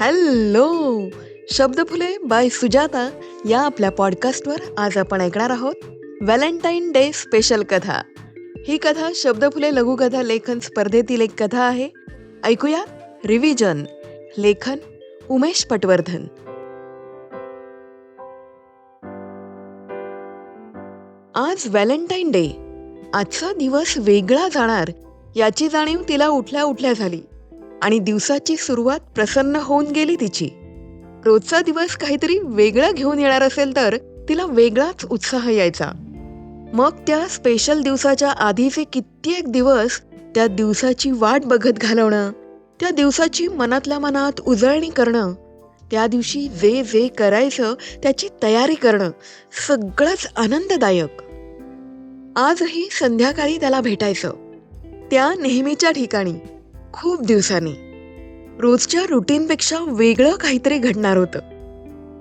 Hello. Shabdphule bye Sujata या आपल्या पॉडकास्टवर आज आपण ऐकणार आहोत व्हॅलेंटाईन डे स्पेशल कथा. ही कथा शब्दफुले लघुकथा लेखन स्पर्धेतील एक कथा आहे. ऐकूया रिव्हिजन. लेखन उमेश पटवर्धन. आज व्हॅलेंटाईन डे. आजचा दिवस वेगळा जाणार याची जाणीव तिला उठल्या उठल्या झाली. आणि दिवसाची सुरुवात प्रसन्न होऊन गेली तिची. रोजचा दिवस काहीतरी वेगळं घेऊन येणार असेल तर तिला वेगळाच उत्साह यायचा. मग त्या स्पेशल दिवसाच्या आधीचे कित्येक दिवस त्या दिवसाची वाट बघत घालवणं त्या दिवसाची मनातल्या मनात उजळणी करणं त्या दिवशी जे जे करायचं त्याची तयारी करणं सगळंच आनंददायक. आजही संध्याकाळी त्याला भेटायचं. त्या नेहमीच्या ठिकाणी. खूप दिवसांनी. रोजच्या रुटीनपेक्षा वेगळं काहीतरी घडणार होतं.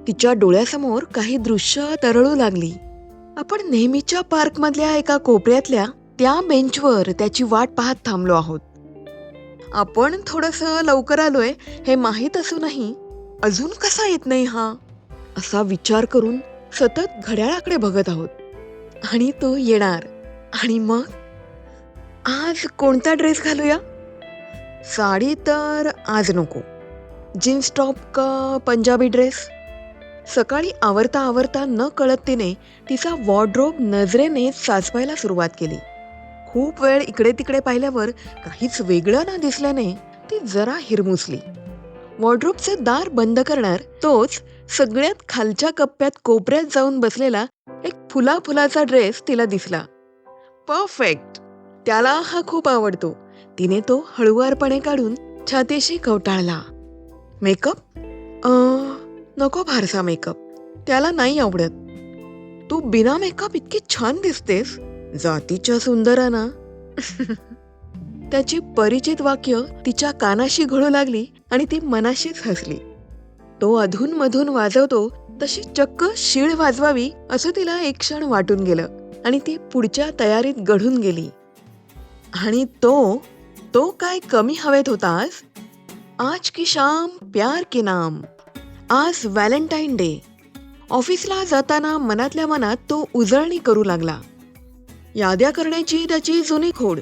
तिच्या डोळ्यासमोर काही दृश्य तरळू लागली. आपण नेहमीच्या पार्कमधल्या एका कोपऱ्यातल्या त्या बेंचवर त्याची वाट पाहत थांबलो आहोत. आपण थोडस लवकर आलोय हे माहीत असूनही अजून कसा येत नाही हा? असा विचार करून सतत घड्याळाकडे बघत आहोत. आणि तो येणार. आणि मग? आज कोणता ड्रेस घालूया? साडी तर आज नको. जीन्स टॉप का पंजाबी ड्रेस सकाळी आवरता आवरता न कळत तिने तिचा वॉर्ड्रोब नजरेने साचवायला सुरुवात केली. खूप वेळ इकडे तिकडे पाहिल्यावर काहीच वेगळं ना दिसल्याने ती जरा हिरमुसली. वॉर्ड्रोबचे दार बंद करणार तोच सगळ्यात खालच्या कप्प्यात कोपऱ्यात जाऊन बसलेला एक फुला फुलाचा ड्रेस तिला दिसला. परफेक्ट त्याला हा खूप आवडतो. तिने तो हळुवारपणे काढून छातीशी कवटाळला. मेकअप? नको फारसा मेकअप. त्याला नाही आवडत. तू बिना मेकअप इतकी छान दिसतेस. जातीच्या सुंदराना. त्याची परिचित वाक्य तिच्या कानाशी घळू लागली आणि ती मनाशीच हसली. तो अधून मधून वाजवतो तशी चक्क शीळ वाजवावी असं तिला एक क्षण वाटून गेलं आणि ती पुढच्या तयारीत गढून गेली. आणि तो तो काय कमी हवेत होता आज आज की शाम प्यार के नाम. आज व्हॅलेंटाईन डे. ऑफिसला जाताना मनातल्या मनात तो उजळणी करू लागला. याद्या करण्याची त्याची जुनी खोड.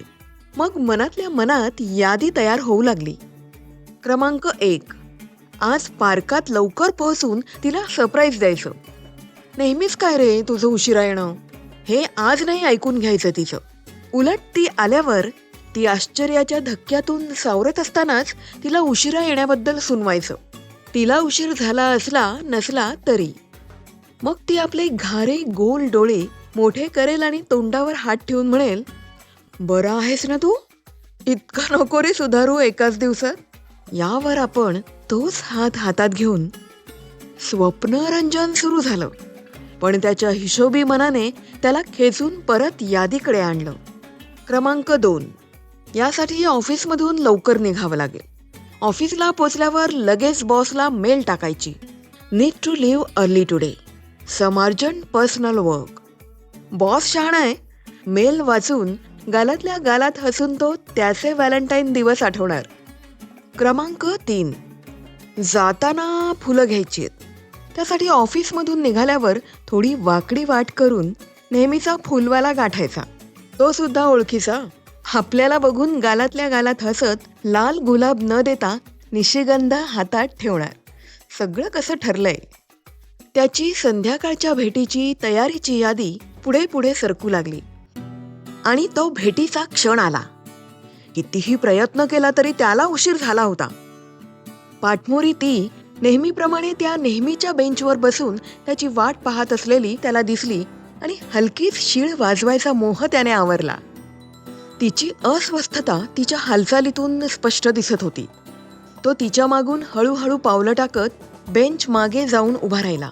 मग मनातल्या मनात यादी तयार होऊ लागली. क्रमांक एक. आज पार्कात लवकर पोहोचून तिला सरप्राईज द्यायचं. नेहमीच काय रे तुझं उशिरा येणं? हे आज नाही ऐकून घ्यायचं तिचं. उलट ती आल्यावर ती आश्चर्याच्या धक्क्यातून सावरत असतानाच तिला उशिरा येण्याबद्दल सुनवायचं. तिला उशीर झाला असला नसला तरी. मग ती आपले घारे गोल डोळे मोठे करेल आणि तोंडावर हात ठेवून म्हणेल बरं आहेस ना तू? इतका नको रे सुधारू एकाच दिवसात. यावर आपण तोच हात हातात घेऊन. स्वप्नरंजन सुरू झालं. पण त्याच्या हिशोबी मनाने त्याला खेचून परत यादीकडे आणलं. क्रमांक दोन. यासाठी ऑफिसमधून लवकर निघावं लागेल. ऑफिसला पोचल्यावर लगेच बॉसला मेल टाकायची. Need to leave early today. Some urgent personal work. Boss शहाणा आहे. मेल वाचून गालातल्या गालात हसून तो त्याचे व्हॅलेंटाईन दिवस आठवणार. क्रमांक तीन. जाताना फुलं घ्यायची आहेत. त्यासाठी ऑफिसमधून निघाल्यावर थोडी वाकडी वाट करून नेहमीचा फुलवाला गाठायचा. तो सुद्धा ओळखीचा. आपल्याला बघून गालातल्या गालात हसत लाल गुलाब न देता निशिगंधा हातात ठेवणार. सगळं कसं ठरलंय? त्याची संध्याकाळच्या भेटीची तयारीची यादी पुढे पुढे सरकू लागली. आणि तो भेटीचा क्षण आला. कितीही प्रयत्न केला तरी त्याला उशीर झाला होता. पाठमोरी ती नेहमीप्रमाणे त्या नेहमीच्या बेंचवर बसून त्याची वाट पाहत असलेली त्याला दिसली आणि हलकीच शीळ वाजवायचा मोह त्याने आवरला. तिची अस्वस्थता तिच्या हालचालीतून स्पष्ट दिसत होती. तो तिच्या मागून हळूहळू पावलं टाकत बेंच मागे जाऊन उभा राहिला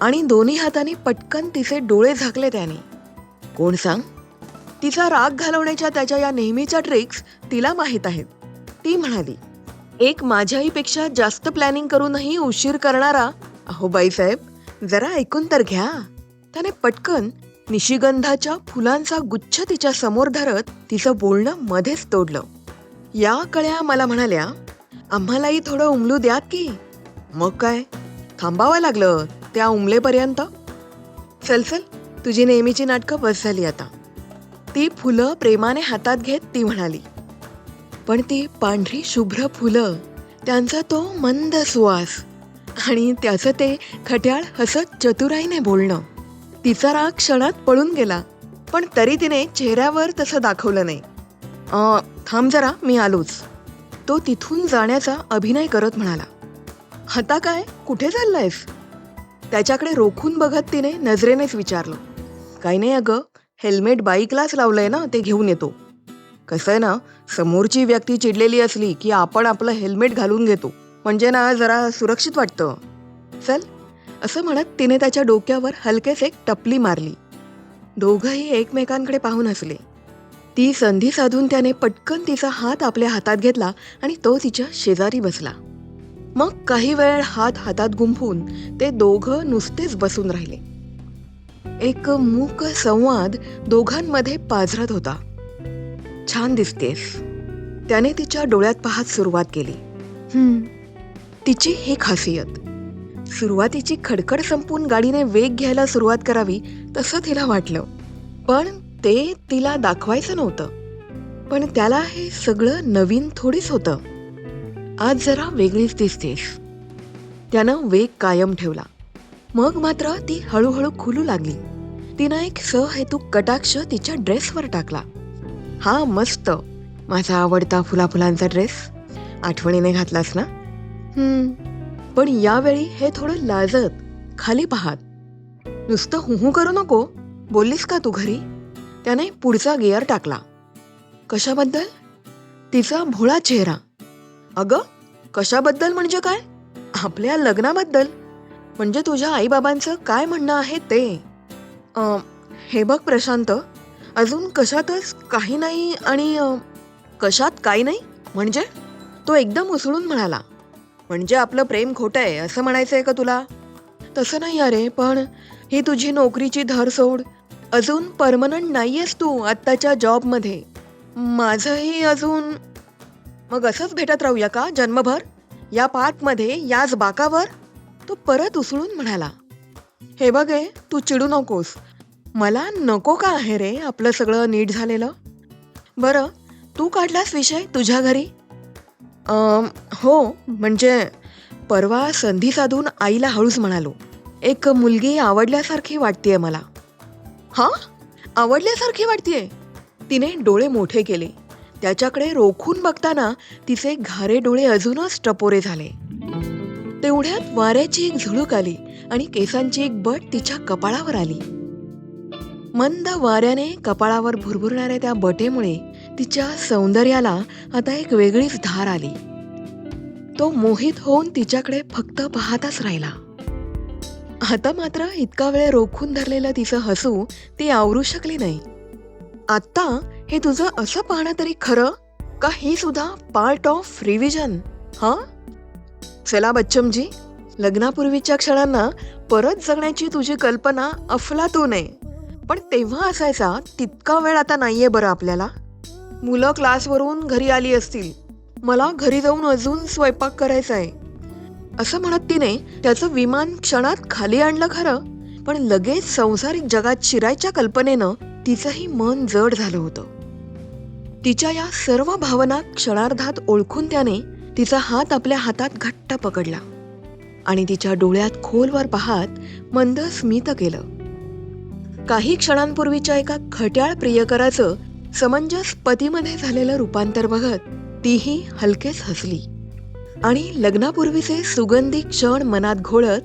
आणि दोन्ही हाताने पटकन तिचे डोळे झाकले त्याने. कोण सांग? तिचा राग घालवण्याच्या त्याच्या या नेहमीच्या ट्रिक्स तिला माहीत आहेत. ती म्हणाली एक माझ्याहीपेक्षा जास्त प्लॅनिंग करूनही उशीर करणारा अहो बाईसाहेब जरा ऐकून तर घ्या. त्याने पटकन निशिगंधाच्या फुलांचा गुच्छ तिच्या समोर धरत तिचं बोलणं मध्येच तोडलं. या कळ्या मला म्हणाल्या आम्हालाही थोडं उमलू द्यात की? मग काय? थांबावं लागलं त्या उमलेपर्यंत? चल चल तुझी नेहमीची नाटकं बस झाली आता. ती फुलं प्रेमाने हातात घेत ती म्हणाली. पण ती पांढरी शुभ्र फुलं त्यांचा तो मंद सुवास आणि त्याचं ते खट्याळ हसत चतुराईने बोलणं. तिचा राग क्षणात पळून गेला पण तरी तिने चेहऱ्यावर तसं दाखवलं नाही. थांब जरा मी आलोच. तो तिथून जाण्याचा अभिनय करत म्हणाला. हता काय? कुठे चाललायस? त्याच्याकडे रोखून बघत तिने नजरेनेच विचारलं. काही नाही अगं हेल्मेट बाईकलाच लावलंय ना ते घेऊन येतो. कसं आहे ना समोरची व्यक्ती चिडलेली असली की आपण आपलं हेल्मेट घालून घेतो. म्हणजे ना जरा सुरक्षित वाटतं. चल असं म्हणत तिने त्याच्या डोक्यावर हलकेच एक टपली मारली. दोघंही एकमेकांकडे पाहून हसले. ती संधी साधून त्याने पटकन तिचा हात आपल्या हातात घेतला आणि तो तिच्या शेजारी बसला. मग काही वेळ हात हातात गुंफून ते दोघं नुसतेच बसून राहिले. एक मूक संवाद दोघांमध्ये पाझरत होता. छान दिसतेस. त्याने तिच्या डोळ्यात पाहत सुरुवात केली. तिची ही खासियत. सुरुवातीची खडखड संपून गाडीने वेग घ्यायला सुरुवात करावी तसं तिला वाटलं. पण ते तिला दाखवायचं नव्हतं. पण त्याला हे सगळं नवीन थोडीच होतं. आज जरा वेगळीच दिसतेस. त्यानं वेग कायम ठेवला. मग मात्र ती हळूहळू खुलू लागली. तिनं एक सहेतू कटाक्ष तिच्या ड्रेसवर टाकला. हा मस्त. माझा आवडता फुलाफुलांचा ड्रेस. आठवणीने घातलास ना? हम्म. पण यावेळी हे थोडं लाजत खाली पाहात. नुसतं हुहू करू नको. बोललीस का तू घरी? त्याने पुढचा गिअर टाकला. कशाबद्दल? तिचा भोळा चेहरा. अगं कशाबद्दल म्हणजे काय? आपल्या लग्नाबद्दल. म्हणजे तुझ्या आईबाबांचं काय म्हणणं आहे ते. हे बघ प्रशांत. अजून कशातच काही नाही आणि कशात काही नाही? म्हणजे? तो एकदम उसळून म्हणाला. म्हणजे आपलं प्रेम खोटं आहे असं म्हणायचं आहे का तुला? तसं नाही अरे पण ही तुझी नोकरीची धर सोड अजून परमनंट नाहीयेस तू आत्ताच्या जॉबमध्ये. माझंही अजून मग असंच भेटत राहूया का जन्मभर? या पार्कमध्ये याच बाकावर? तो परत उसळून म्हणाला हे बघ आहे तू चिडू नकोस. मला नको का आहे रे आपलं सगळं नीट झालेलं? बरं तू काढलास विषय तुझ्या घरी? हो म्हणजे परवा संधी साधून आईला हळूच म्हणालो. एक मुलगी आवडल्यासारखी वाटतेय मला. हा? आवडल्यासारखी वाटतेय? तिने डोळे मोठे केले. त्याच्याकडे रोखून बघताना तिचे घारे डोळे अजूनच टपोरे झाले. तेवढ्यात वाऱ्याची एक झुळूक आली आणि केसांची एक बट तिच्या कपाळावर आली. मंद वाऱ्याने कपाळावर भुरभुरणाऱ्या त्या बटेमुळे तिच्या सौंदर्याला आता एक वेगळीच धार आली. तो मोहित होऊन तिच्याकडे फक्त पाहताच राहिला. आता मात्र इतका वेळ रोखून धरलेलं तिचं हसू ती आवरू शकली नाही. आत्ता हे तुझं असं पाहणं तरी खरं का ही सुद्धा पार्ट ऑफ रिव्हिजन हा? चला बच्चमजी लग्नापूर्वीच्या क्षणांना परत जगण्याची तुझी कल्पना अफलातून आहे. पण तेव्हा असायचा तितका वेळ आता नाहीये बरं आपल्याला. मुलं क्लासवरून घरी आली असतील. मला घरी जाऊन अजून स्वयंपाक करायचा आहे. असं म्हणत तिने त्याचं विमान क्षणात खाली आणलं खरं पण लगेच संसारिक जगात शिरायच्या कल्पनेनं तिचंही मन जड झालं होतं. तिच्या या सर्व भावना क्षणार्धात ओळखून त्याने तिचा हात आपल्या हातात घट्ट पकडला आणि तिच्या डोळ्यात खोलवर पाहत मंद स्मित केलं. काही क्षणांपूर्वीच्या एका खट्याळ प्रियकराचं समंजस पतीमध्ये झालेलं रूपांतर बघत तीही हलकेच हसली. आणि लग्नापूर्वीचे सुगंधी क्षण मनात घोळत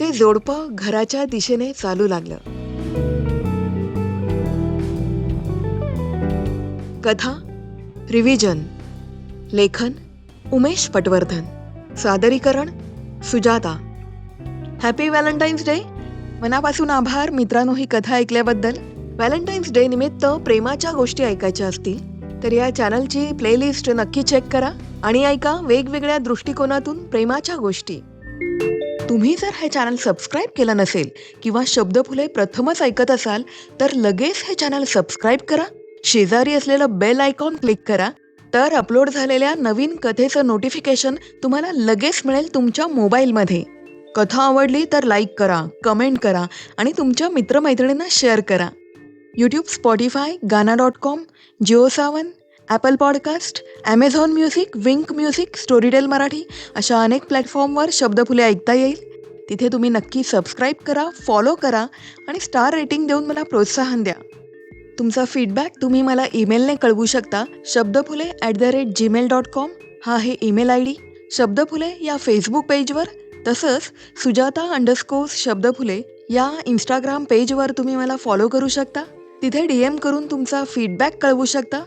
ते जोडपं घराच्या दिशेने चालू लागलं. कथा रिव्हिजन लेखन उमेश पटवर्धन सादरीकरण सुजाता. Happy Valentine's day. मनापासून आभार मित्रांनो ही कथा ऐकल्याबद्दल. व्हॅलेंटाईन्स डे निमित्त प्रेमाच्या गोष्टी ऐकायच्या असतील तर या चॅनलची प्लेलिस्ट नक्की चेक करा आणि ऐका वेगवेगळ्या दृष्टिकोनातून प्रेमाच्या गोष्टी. तुम्ही जर हे चॅनल सबस्क्राईब केलं नसेल किंवा शब्दफुले प्रथमच ऐकत असाल तर लगेच हे चॅनल सबस्क्राईब करा शेजारी असलेलं बेल आयकॉन क्लिक करा तर अपलोड झालेल्या नवीन कथेचं नोटिफिकेशन तुम्हाला लगेच मिळेल तुमच्या मोबाईलमध्ये. कथा आवडली तर लाईक करा कमेंट करा आणि तुमच्या मित्रमैत्रिणींना शेअर करा. YouTube Spotify Gaana dot com Jio Saavn Apple podcast Amazon music Wynk music Storytel Marathi अशा अनेक प्लॅटफॉर्मवर शब्दफुले ऐकता येईल. तिथे तुम्ही नक्की सबस्क्राईब करा फॉलो करा आणि स्टार रेटिंग देऊन मला प्रोत्साहन द्या. तुमचा फीडबॅक तुम्ही मला ईमेलने कळवू शकता. Shabdphule at the rate Gmail dot com हा आहे ईमेल आय डी शब्दफुले या फेसबुक पेजवर तसंच सुजाता अंडरस्कोर्स शब्दफुले या इंस्टाग्राम पेजवर तुम्ही मला फॉलो करू शकता. तिथे डी एम करून तुमचा फीडबॅक कळवू शकता?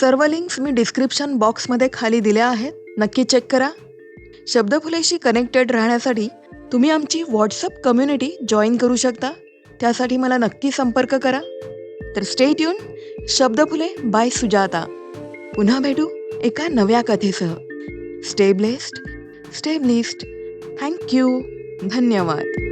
सर्व लिंक्स मी डिस्क्रिप्शन बॉक्समध्ये खाली दिल्या आहेत. नक्की चेक करा. शब्दफुलेशी कनेक्टेड राहण्यासाठी तुम्ही आमची व्हॉट्सअप कम्युनिटी जॉईन करू शकता. त्यासाठी मला नक्की संपर्क करा. तर स्टेट येऊन शब्दफुले बाय सुजाता. पुन्हा भेटू एका नव्या कथेसह. Stay blessed stay thank you धन्यवाद.